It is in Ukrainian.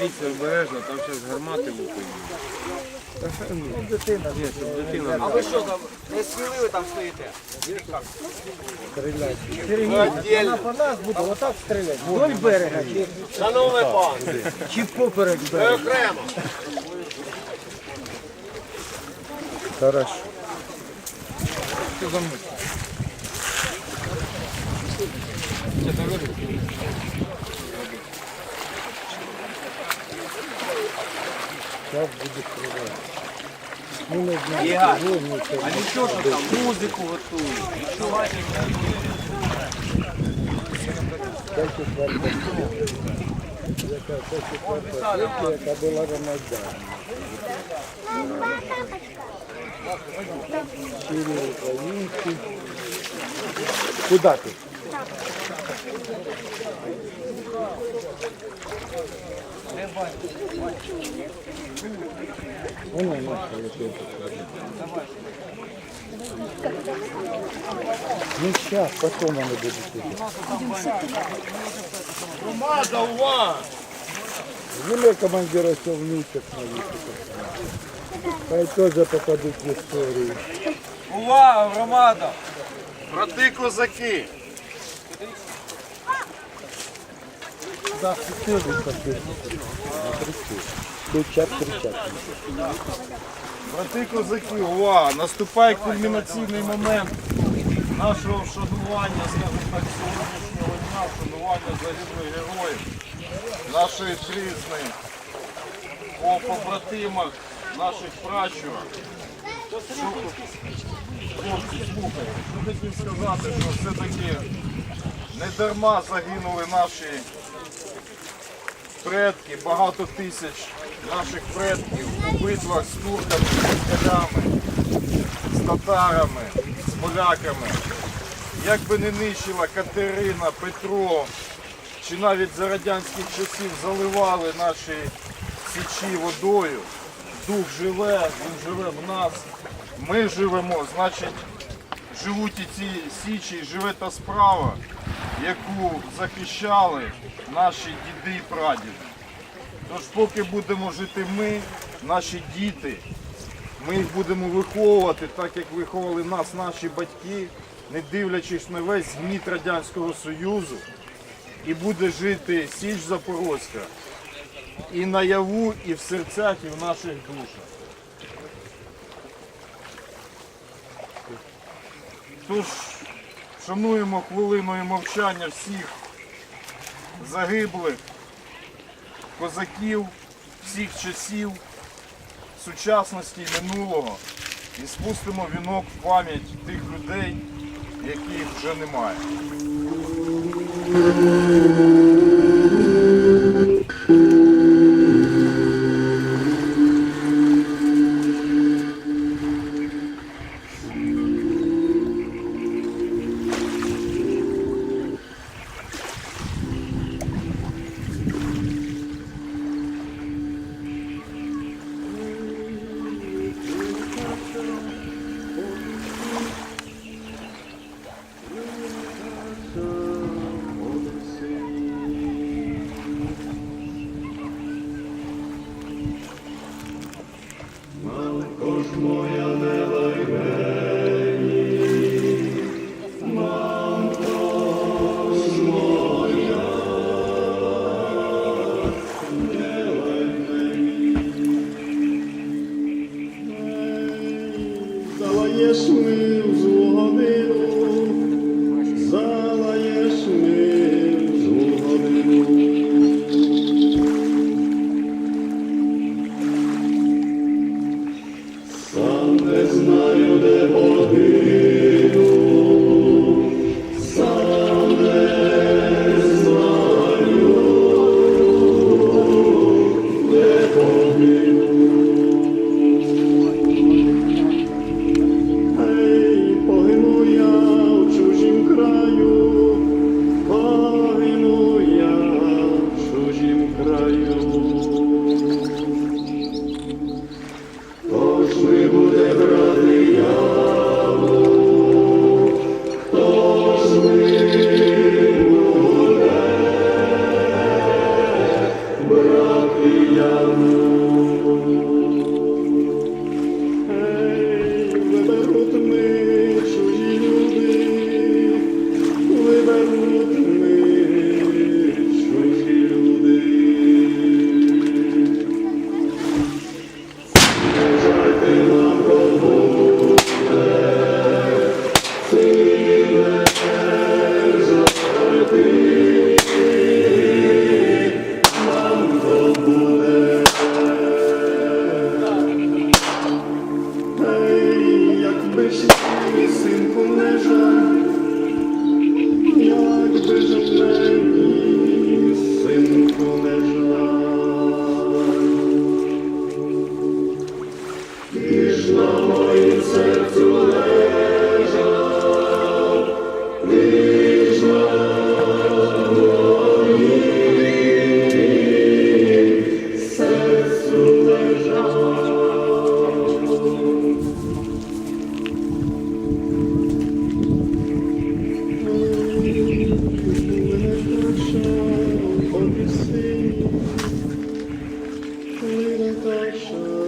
Дивіться обережно, там зараз гармати лупають. Ну, дитина. Ні, щоб дитина А ви що там, не сміливі там стоїте? Сергій, вона по нас буде отак стріляти. Вдоль берега чи, Шановний пан, чи поперек ви берега. окремо. Хорошо. Що за мною? Це дорога. Зараз буде стріляти. Ну, не чого, нічого. А нічого що там, четверта стаття. Яка це четверта стаття, яка була Рамазан. Українці. Ти? Воно наша летить. Ну сейчас, потом вони будуть тут. Громада, увага! Земля командира все внучек на Хай тоже попадут в историю. Увага, громада! Брати козаки! Да, все Кричат, кричат. Брати козаки, увага! Наступає кульмінаційний момент нашого вшанування, скажімо так, сьогоднішнього дня, вшанування загиблих героїв, нашої трісни, по побратимах, наших пращурах. Що хотів сказати, що все-таки не дарма загинули наші предки, багато тисяч наших предків у битвах з турками, з москалями, з татарами, з поляками. Як би не нищила Катерина, Петро, чи навіть за радянських часів заливали наші січі водою, дух живе, він живе в нас, ми живемо, значить живуть і ці січі, живе та справа, яку захищали наші діди і прадіди. Тож поки будемо жити ми, наші діти, ми їх будемо виховувати так, як виховували нас наші батьки, не дивлячись на весь гніт Радянського Союзу, і буде жити Січ Запорозька і наяву, і в серцях, і в наших душах. Тож шануємо хвилиною мовчання всіх загиблих козаків всіх часів, сучасності і минулого і спустимо вінок в пам'ять тих людей, яких вже немає. glory. синку не як би ж мені, синку не жаль. Пішла Lord.